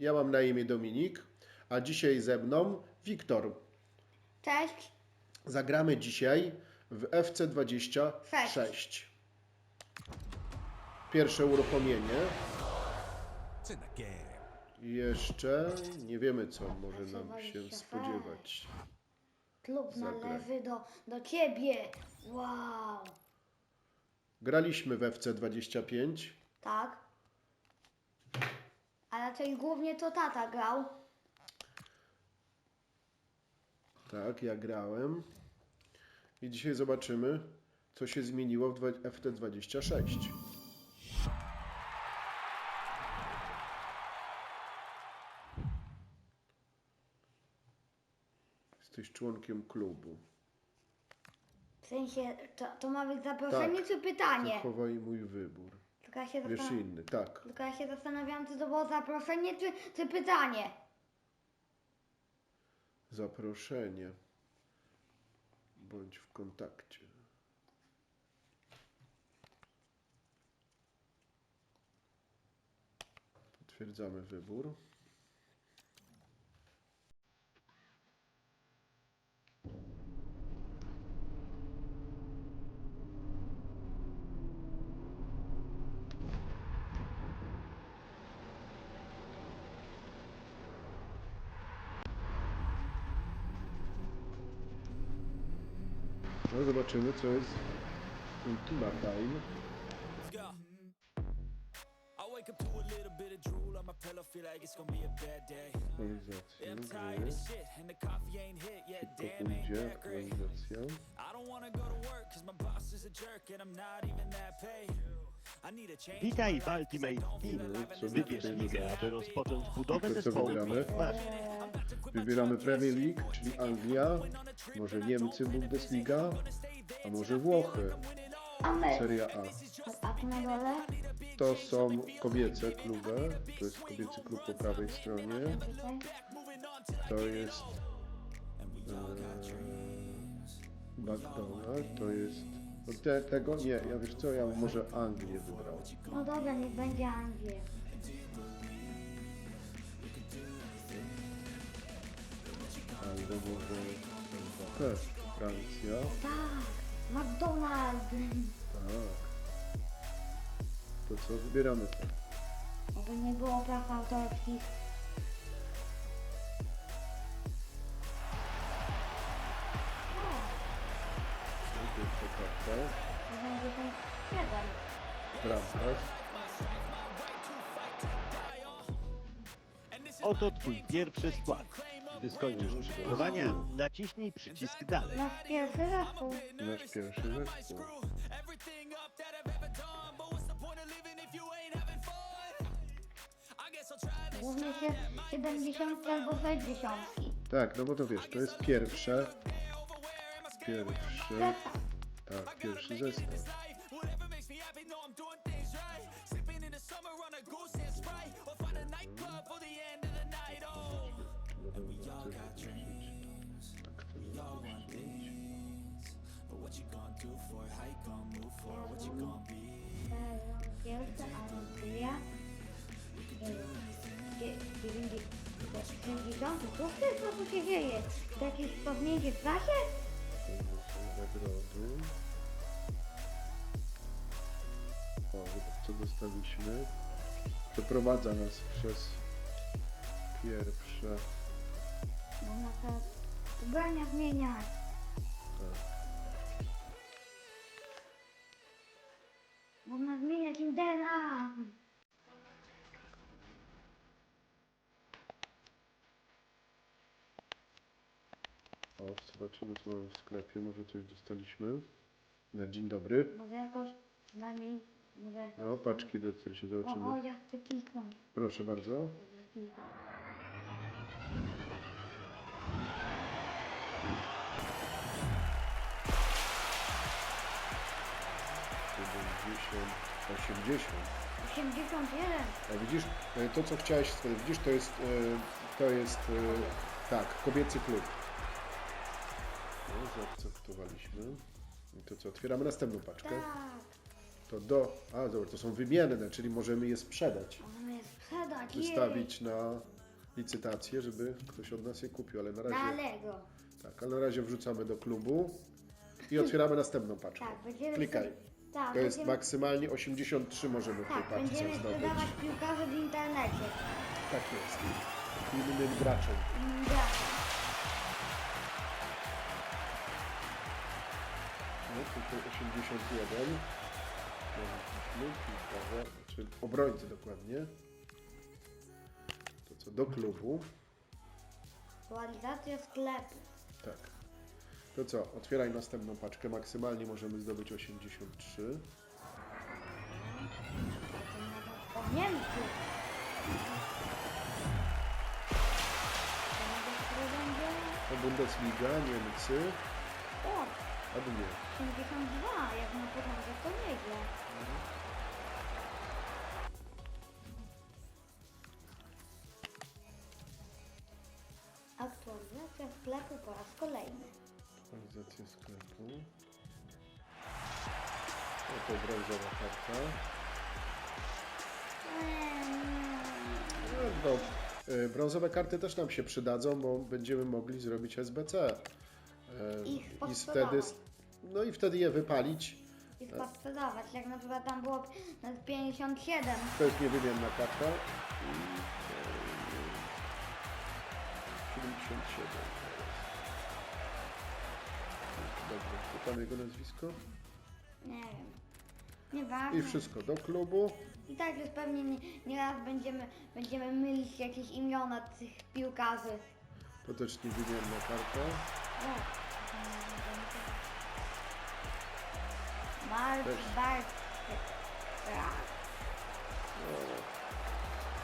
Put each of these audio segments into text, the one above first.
Ja mam na imię Dominik, a dzisiaj ze mną Wiktor. Cześć. Zagramy dzisiaj w FC26. Pierwsze uruchomienie. Jeszcze nie wiemy, co może nam się 26. spodziewać. Klub należy do, do ciebie. Wow. Graliśmy w FC25. Tak. Raczej głównie to tata grał. Tak, ja grałem. I dzisiaj zobaczymy, co się zmieniło w dwa- FT26. Jesteś członkiem klubu. W sensie, to, to ma być zaproszenie Tak. czy pytanie? Zachowaj mój wybór. Tylko ja, się Wiesz zastan- inny, tak. Tylko ja się zastanawiałam, czy to było zaproszenie czy, czy pytanie. Zaproszenie. Bądź w kontakcie. Potwierdzamy wybór. That paid. I need a change. Witaj w Ultimate Team. Co Wybierz ligę, aby rozpocząć budowę co zespołu. Masz Wybieramy Premier League, czyli Anglia, może Niemcy, Bundesliga, a może Włochy, A my? Serie A. A tu na dole? To są kobiece kluby, to jest kobiecy klub po prawej stronie, Tutaj. to jest e, McDonald's, to jest no te, tego nie, ja wiesz co, ja może Anglię wybrał. No dobra, niech będzie Anglia. Albo może też Francja, Tak. McDonald's. tak. To co, wybieramy to. Oby nie było praw autorskich. Pierwsza karta, 97. bramkarz. Oto twój pierwszy skład. Gdy skończysz przygotowania, naciśnij przycisk dalej. Nasz pierwszy zespół. Nasz pierwszy zespół. Głównie się 70 albo 60. Tak, no bo to wiesz, to jest pierwsze. Pierwszy. Tak, pierwszy zestaw. Pierwsza Anglia. 90. Co w tym co tu się dzieje? To jakieś wspomnienie w czasie? To są nagrody. O, zobacz co dostaliśmy. Przeprowadza nas przez pierwsze. Ubrania zmieniać. Można zmieniać im DNA. O, zobaczymy co mamy w sklepie. Może coś dostaliśmy. Na dzień dobry. Może jakoś przynajmniej może... No, paczki do się O, zobaczymy. o, ja chcę kliknąć. Proszę bardzo. Siedemdziesiąt, osiemdziesiąt. 81. A widzisz, e, to co chciałeś, e, widzisz, to jest, e, to jest, e, tak, kobiecy klub. No, zaakceptowaliśmy. I to co, otwieramy następną paczkę. Tak. To do. A, dobra, to są wymienne, czyli możemy je sprzedać. Możemy je sprzedać. Wystawić na licytację, żeby ktoś od nas je kupił, ale na Na razie. Lego. Tak, ale na razie wrzucamy do klubu i otwieramy następną paczkę. Tak, będziemy... Klikaj. Tak, To jest będziemy... maksymalnie 83 możemy w tej Tak, paczce będziemy zdobyć. sprzedawać piłkarzy w internecie. Tak jest. Innym graczem. Mm, Brawo. No, tutaj 81. Mieliśmy piłkarze, czy obrońcy dokładnie. To co, do klubu. Aktualizacja sklepu. Tak. To co, otwieraj następną paczkę. Maksymalnie możemy zdobyć 83. O Niemcy. To Bundesliga, Niemcy. O, Albo nie. 82, jak na początek to nieźle. Aktualizacja Aktualizacja sklepu. O, to brązowa karta. No, no, y, brązowe karty też nam się przydadzą, bo będziemy mogli zrobić SBC. E, Ich I wtedy, no i wtedy je wypalić. I sprzedawać, jak na przykład tam było na 57. To jest niewymienna karta. I, e, 77. Dobrze, to tam jego nazwisko. Nie wiem. Nieważne. I wszystko do klubu. I tak już pewnie nie, nieraz będziemy, będziemy mylić jakieś imiona tych piłkarzy. To też niewymienna karta. O. Mark Też.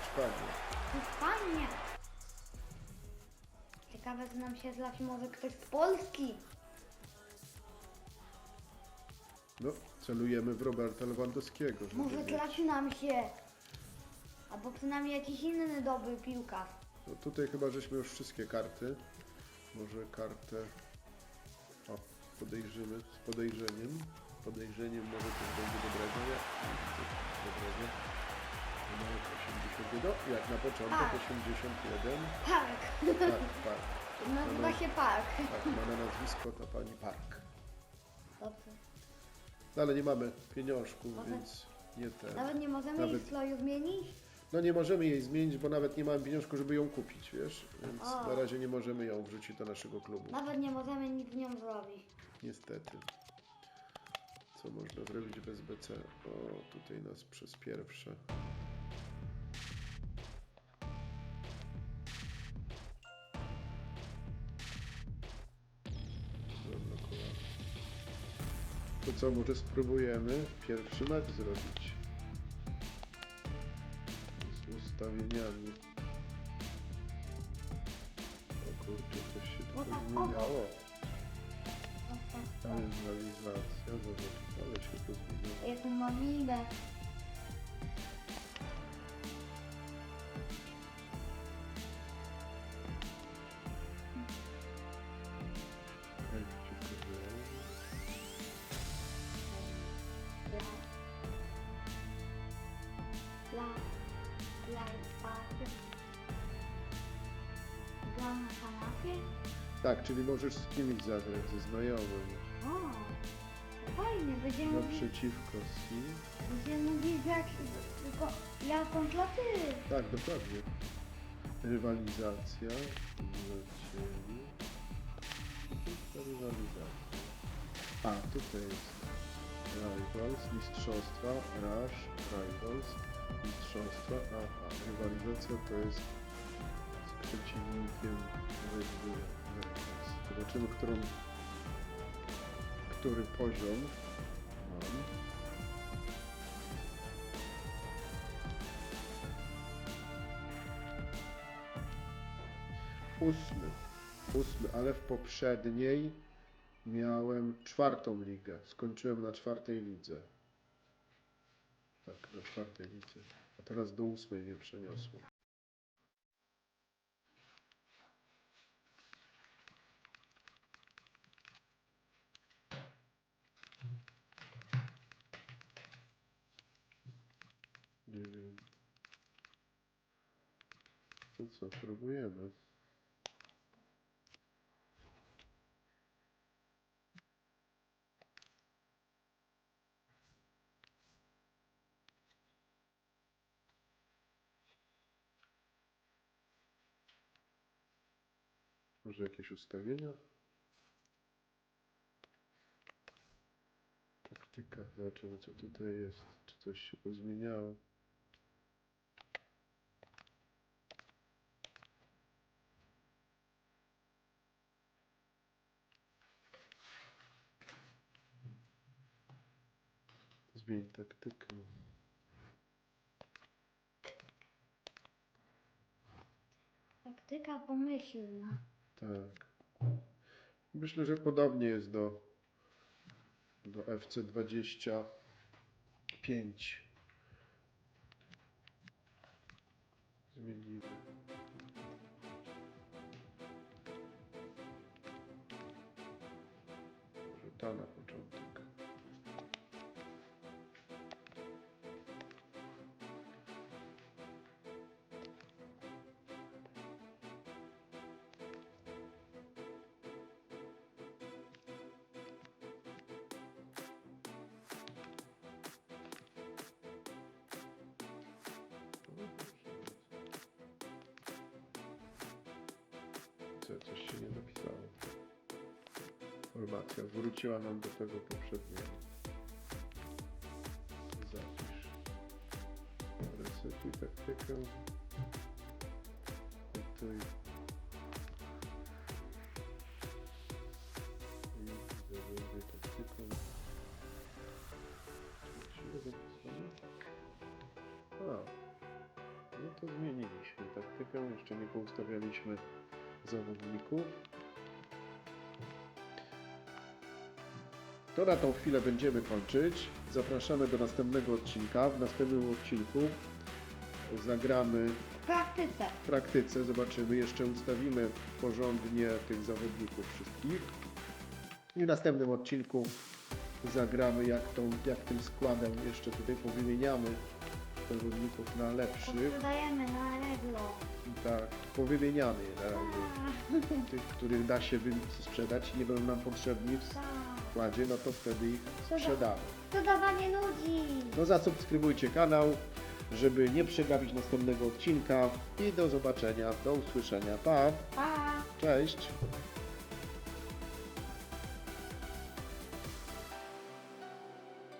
Hiszpania. Hiszpania. Ciekawe, co nam się trafi może ktoś z Polski. No, celujemy w Roberta Lewandowskiego. żeby Może mieć- trafi nam się. Albo przynajmniej jakiś inny dobry piłkarz. No tutaj chyba żeśmy już wszystkie karty. Może kartę. O, podejrzymy z podejrzeniem. Podejrzeniem może coś będzie dobrego. Coś dobrego. Numerek 81. No, jak na początek Tak. 81. Park. Tak, tak. Nazywa się Park. Tak, ma na nazwisko to pani Park. No, ale nie mamy pieniążków, Może- więc nie ten. Nawet nie możemy Nawet- jej stroju zmienić? No nie możemy jej zmienić, bo nawet nie mamy pieniążku, żeby ją kupić, wiesz? Więc O. na razie nie możemy ją wrzucić do naszego klubu. Nawet nie możemy nic z nią zrobić. Niestety. Co można zrobić bez BC? O, tutaj nas przez pierwsze. To co, może spróbujemy pierwszy mecz zrobić? Z ustawieniami. O kurczę, coś się tutaj zmieniało. Rywalizacja, zobacz, ale się to zmieniło. Jaką mam minę. Na kanapie? Tak, czyli możesz z kimś zagrać, ze znajomym. O, fajnie, będziemy, mogli- Naprzeciwko si. będziemy mogli grać tylko ja kontra ty. Tak, dokładnie. Rywalizacja. Rywalizacja. A, tutaj jest Rivals, Mistrzostwa, Rush, Rivals, Mistrzostwa, aha, rywalizacja to jest z przeciwnikiem Bull Rivals. Zobaczymy, którą, który poziom mam. Ósmy. Ósmy, ale w poprzedniej miałem czwartą ligę. Skończyłem na czwartej lidze. Tak, na czwartej lidze. A teraz do ósmej mnie przeniosło. To co, próbujemy. Może jakieś ustawienia? Taktyka, zobaczymy co tutaj jest. Czy coś się pozmieniało? Zmień taktykę. Taktyka pomyślna. Tak. Myślę, że podobnie jest do, do FC25. Zmienimy. Coś się nie napisało. Formacja wróciła nam do tego poprzedniego. Zapisz. Resetuj taktykę. Tutaj. I zarządzaj taktyką. A. No to zmieniliśmy taktykę, jeszcze nie poustawialiśmy zawodników. To na tą chwilę będziemy kończyć. Zapraszamy do następnego odcinka. W następnym odcinku zagramy W praktyce. w praktyce, zobaczymy, jeszcze ustawimy porządnie tych zawodników wszystkich. I w następnym odcinku zagramy jak, tą, jak tym składem jeszcze tutaj powymieniamy zawodników na lepszych. Sprzedajemy na reglo. Tak, powymieniamy na razie. Tych, których da się wy- sprzedać i nie będą nam potrzebni w Tak. składzie, no to wtedy ich sprzedamy. To dawanie nudzi. No zasubskrybujcie kanał, żeby nie przegapić następnego odcinka i do zobaczenia, do usłyszenia. Pa, Pa. cześć!